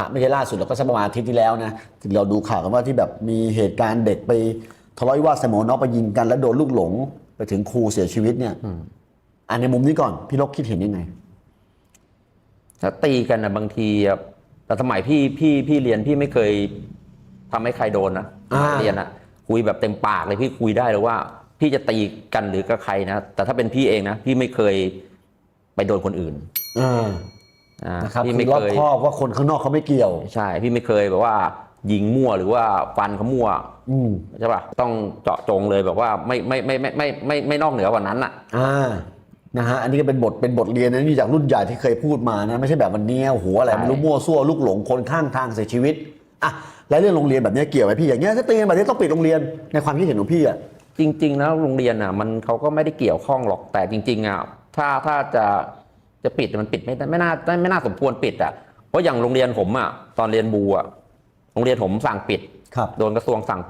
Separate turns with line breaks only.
ฮะไม่ใช่ล่าสุดเราก็สักประมาณอาทิตย์ที่แล้วนะที่เราดูข่าวกันว่าที่แบบมีเหตุการณ์เด็กไปทะเลาะวิวาทใส่หมวกน็อกไปยิงกัน แล้วโดนลูกหลง ไปถึงครูเสียชีวิตเนี่ยอันในมุมนี้ก่อนพี่ลกคิดเห็นยังไง
ถ้าตีกันนะบางทีอะแต่สมัยพี่พี่พี่เรียนพี่ไม่เคยทำให้ใครโดนนะ
อ่า
เรียนอะคุยแบบเต็มปากเลยพี่คุยได้เลยว่า พี่จะตีกันหรือกับใครนะแต่ถ้าเป็นพี่เองนะพี่ไม่เคยไปโดนคนอื่น
อ่า
อ่า
นะครับ
พี่
คือ
ไม่
รอบ
เคย
ครอบว่าคนข้างนอกเขาไม่เกี่ยว
ใช่ พี่ไม่เคยแบบว่ายิงมั่วหรือว่าฟันเขามั่ว
อืม
ใช่ป่ะต้องเจาะจงเลยแบบว่าไม่ไม่ไม่ไม่ไม่ไม่ไม่นอกเหนือกว่านั้นอะ
อ่านะฮะอันนี้ก็เป็นบทเป็นบทเรียนนะนี่จากรุ่นใหญ่ที่เคยพูดมานะไม่ใช่แบบวันนี้โอ้โหอะไร
ใช่
ไม่รู้มั่วซั่วลูกหลงคนข้างทางเสียชีวิตอะแล้วเรื่องโรงเรียนแบบนี้เกี่ยวไหมพี่อย่างเงี้ยถ้าตีกันแบบนี้ต้องปิดโรงเรียนในความคิดเห็นของพี่อะ
จริงๆแล้วโรงเรียนอะมันเขาก็ไม่ได้เกี่ยวข้องหรอกแต่จริงๆอะถ้าถ้าจะ จะปิดมันปิดไม่ได้ไม่น่าไม่น่าสมควรปิดอะเพราะอย่างโรงเรียนผมอะตอนเรียนบูอะโรงเรียนผมสั่งปิด
ครับ
โดนกระทรวงสั่งปิด